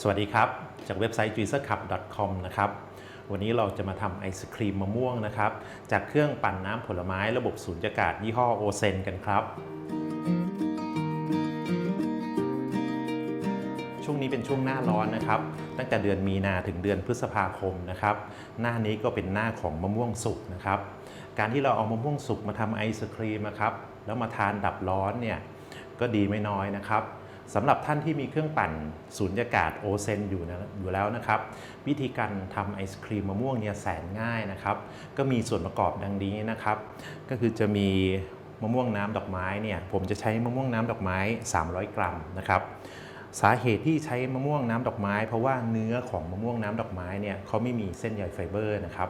สวัสดีครับ จากเว็บไซต์ juicercup.com นะครับ วันนี้เราจะมาทำไอศครีมมะม่วงนะครับ จากเครื่องปั่นน้ำผลไม้ระบบสูญญากาศยี่ห้อโอเซนกันครับ ช่วงนี้เป็นช่วงหน้าร้อนนะครับ ตั้งแต่เดือนมีนาถึงเดือนพฤษภาคมนะครับ หน้านี้ก็เป็นหน้าของมะม่วงสุกนะครับ การที่เราเอามะม่วงสุกมาทำไอศครีมนะครับ แล้วมาทานดับร้อนเนี่ย ก็ดีไม่น้อยนะครับ สำหรับท่านที่มีเครื่องปั่นสูญญากาศโอเซนอยู่นะอยู่แล้วนะครับ วิธีการทำไอศครีมมะม่วงเนี่ยแสนง่ายนะครับ ก็มีส่วนประกอบดังนี้นะครับ ก็คือจะมีมะม่วงน้ำดอกไม้เนี่ยผมจะใช้มะม่วงน้ำดอกไม้ 300 กรัมนะครับสาเหตุที่ใช้มะม่วงน้ำดอกไม้ เพราะว่าเนื้อของมะม่วงน้ำดอกไม้เนี่ยเขาไม่มีเส้นใยไฟเบอร์นะครับ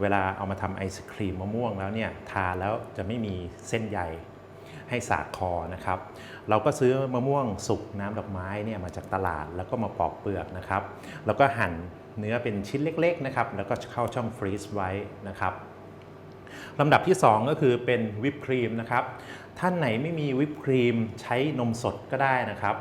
เวลาเอามาทำไอศครีมมะม่วงแล้วเนี่ยทานแล้วจะไม่มีเส้นใย ให้สาคอนะครับ เราก็ซื้อมะม่วงสุกน้ำดอกไม้เนี่ยมาจากตลาดแล้วก็มาปอกเปลือกนะครับ แล้วก็หั่นเนื้อเป็นชิ้นเล็กๆนะครับ แล้วก็เข้าช่องฟรีซไว้นะครับลำดับที่ 2 ก็คือเป็นวิปครีมนะครับ ท่านไหนไม่มีวิปครีมใช้นมสดก็ได้นะครับ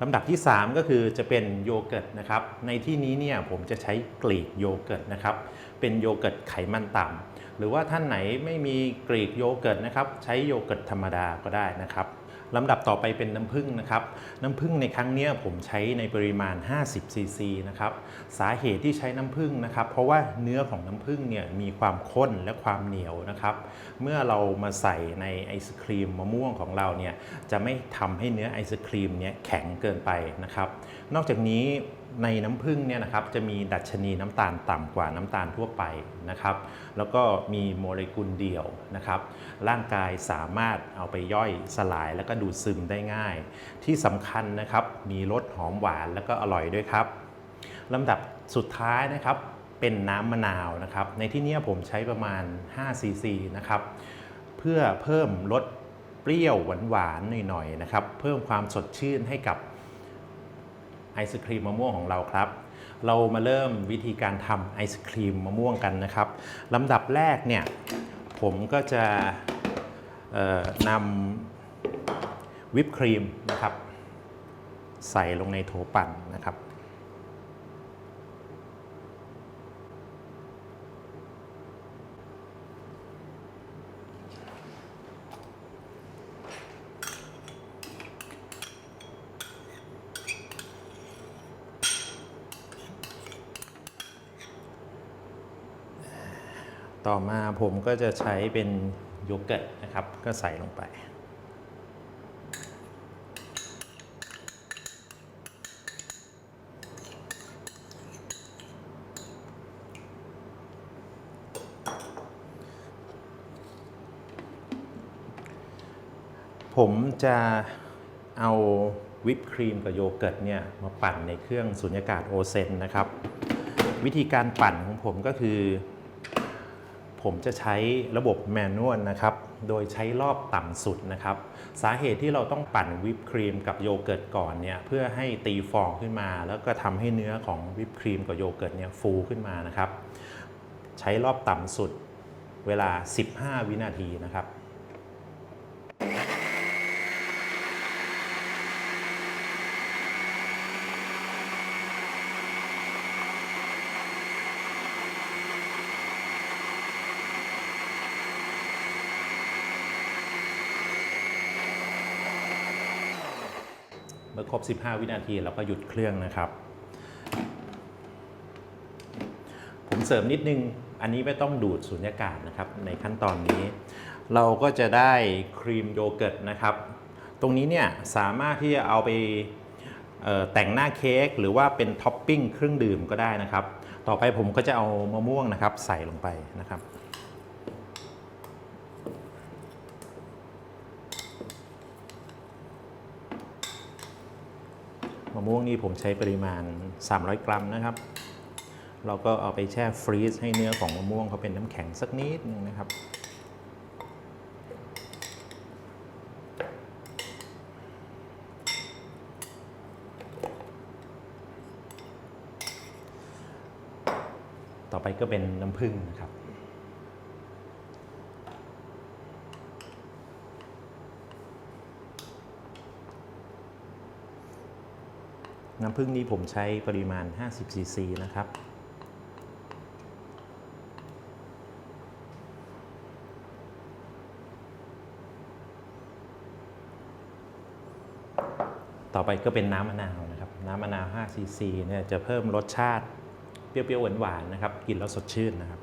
ลำดับที่ 3 ก็คือจะเป็นโยเกิร์ตนะครับ ในที่นี้เนี่ยผมจะใช้กรีกโยเกิร์ตนะครับ เป็นโยเกิร์ตไขมันต่ำ หรือว่าท่านไหนไม่มีกรีกโยเกิร์ตนะครับใช้โยเกิร์ตธรรมดาก็ได้นะครับลำดับต่อไปเป็นน้ำผึ้งนะครับ น้ำผึ้งในครั้งนี้ผมใช้ในปริมาณ 50 ซีซีนะครับ สาเหตุที่ใช้น้ำผึ้งนะครับ เพราะว่าเนื้อของน้ำผึ้งเนี่ยมีความข้นและความเหนียวนะครับ เมื่อเรามาใส่ในไอศครีมมะม่วงของเราเนี่ยจะไม่ทำให้เนื้อไอศครีมเนี่ยแข็งเกินไปนะครับ นอกจากนี้ ในน้ำผึ้งเนี่ยนะครับจะมีดัชนีน้ำตาลต่ำกว่าน้ำตาลทั่วไปนะครับ แล้วก็มีโมเลกุลเดียวนะครับ ร่างกายสามารถเอาไปย่อยสลายแล้วก็ดูดซึมได้ง่าย ที่สำคัญนะครับมีรสหอมหวานแล้วก็อร่อยด้วยครับลำดับสุดท้ายนะครับเป็นน้ำมะนาวนะครับ ในที่นี้ผมใช้ประมาณ5ซีซีนะครับ เพื่อเพิ่มรสเปรี้ยวหวานๆหน่อยๆนะครับ เพิ่มความสดชื่นให้กับ ไอศครีมมะม่วงของเราครับ เรามาเริ่มวิธีการทำไอศครีมมะม่วงกันนะครับลำดับแรกเนี่ยผมก็จะนำวิปครีมนะครับ ใส่ลงในโถปั่นนะครับ ต่อมาผมก็จะใช้เป็นโยเกิร์ตนะครับ ก็ใส่ลงไป ผมจะเอาวิปครีมกับโยเกิร์ตเนี่ยมาปั่นในเครื่องสุญญากาศโอเซนนะครับ วิธีการปั่นของผมก็คือ ผมจะใช้ระบบแมนนวลนะครับ โดยใช้รอบต่ำสุดนะครับ สาเหตุที่เราต้องปั่นวิปครีมกับโยเกิร์ตก่อนเนี่ยเพื่อให้ตีฟองขึ้นมา แล้วก็ทำให้เนื้อของวิปครีมกับโยเกิร์ตเนี่ยฟูขึ้นมานะครับ ใช้รอบต่ำสุดเวลา 15 วินาทีนะครับ มื่อครบ 15 วินาทีเราก็หยุดเครื่องนะครับ ผมเสริมนิดนึง อันนี้ไม่ต้องดูดสุญญากาศนะครับ ในขั้นตอนนี้ เราก็จะได้ครีมโยเกิร์ตนะครับ ตรงนี้เนี่ยสามารถที่จะเอาไปแต่งหน้าเค้กหรือว่าเป็นท็อปปิ้งเครื่องดื่มก็ได้นะครับ ต่อไปผมก็จะเอามะม่วงนะครับใส่ลงไปนะครับะม่วงนี่ผมใช้ปริมาณ 300 กรัมนะครับ เราก็เอาไปแช่ฟรีซให้เนื้อของมะม่วงเขาเป็นน้ำแข็งสักนิดนึงนะครับ ต่อไปก็เป็นน้ำผึ้งนะครับ น้ำผึ้งนี้ผมใช้ปริมาณ 50 ซีซีนะครับ ต่อไปก็เป็นน้ำมะนาวนะครับ น้ำมะนาว 5 ซีซีเนี่ยจะเพิ่มรสชาติ เปรี้ยวๆหวานๆนะครับ กินแล้วสดชื่นนะครับ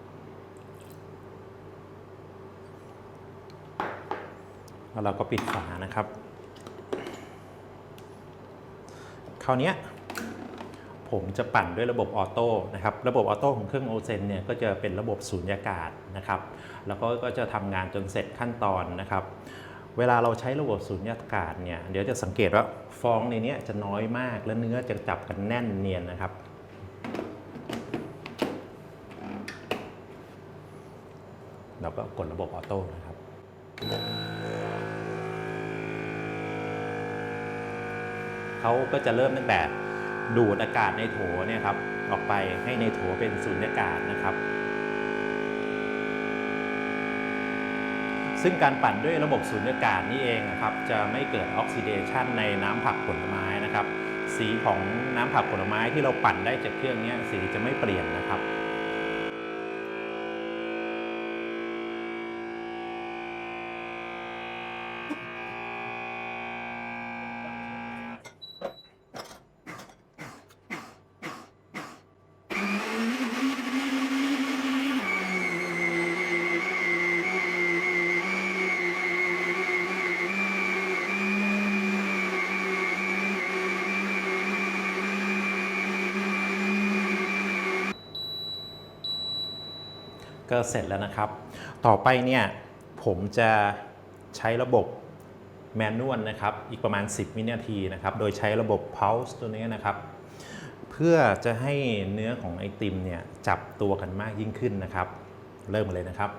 แล้วเราก็ปิดฝานะครับ ค ราวนี้ผมจะปั่นด้วยระบบออโต้นะครับ ระบบออโต้ของเครื่องโอเซนเนี่ยก็จะเป็นระบบสูญญากาศนะครับ แล้วก็ก็จะทำงานจนเสร็จขั้นตอนนะครับ เวลาเราใช้ระบบสูญญากาศเนี่ย เดี๋ยวจะสังเกตว่าฟองในนี้จะน้อยมาก และเนื้อจะจับกันแน่นเนียนนะครับ เราก็กดระบบออโต้นะครับ เขาก็จะเริ่มตั้งแต่ดูดอากาศในโถเนี่ยครับออกไปให้ในโถเป็นสูญญากาศนะครับ ซึ่งการปั่นด้วยระบบสูญญากาศนี่เองนะครับ จะไม่เกิดออกซิเดชันในน้ำผักผลไม้นะครับ สีของน้ำผักผลไม้ที่เราปั่นได้จากเครื่องนี้สีจะไม่เปลี่ยนนะครับ ก็เสร็จแล้วนะครับ ต่อไปเนี่ยผมจะใช้ระบบแมนนวลนะครับ อีกประมาณ 10 วินาทีนะครับ โดยใช้ระบบ pulse ตัวนี้นะครับ เพื่อจะให้เนื้อของไอติมเนี่ยจับตัวกันมากยิ่งขึ้นนะครับ เริ่มเลยนะครับ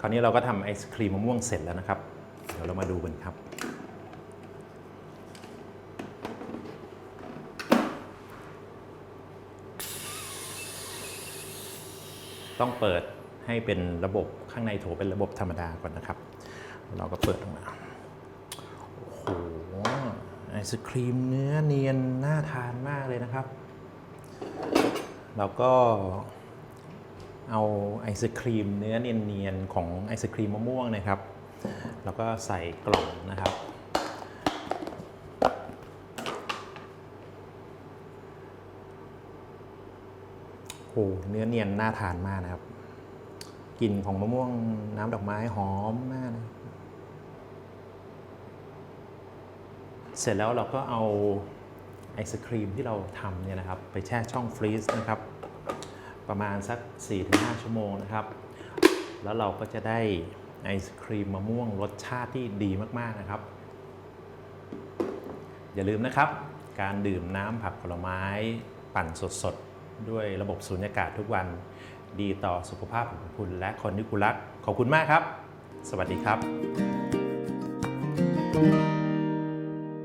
คราวนี้เราก็ทำไอศครีมมะม่วงเสร็จแล้วนะครับ เดี๋ยวเรามาดูกันครับ ต้องเปิดให้เป็นระบบข้างในโถเป็นระบบธรรมดาก่อนนะครับ เราก็เปิดออกมา โอ้โห ไอศครีมเนื้อเนียนน่าทานมากเลยนะครับเราก็ เอาไอศครีมเนื้อเนียนๆ ของไอศครีมมะม่วงนะครับ แล้วก็ใส่กล่องนะครับโหเนื้อเนียนน่าทานมากนะครับ กลิ่นของมะม่วงน้ำดอกไม้หอมมากนะเสร็จแล้วเราก็เอาไอศครีมที่เราทำเนี่ยนะครับ ไปแช่ช่องฟรีซนะครับ ประมาณสัก 4-5 ชั่วโมงนะครับ แล้วเราก็จะได้ไอศครีมมะม่วงรสชาติที่ดีมากๆนะครับ อย่าลืมนะครับ การดื่มน้ำผักผลไม้ปั่นสดๆ ด้วยระบบสูญญากาศทุกวันดีต่อสุขภาพของคุณและคนที่คุณรัก ขอบคุณมากครับ สวัสดีครับ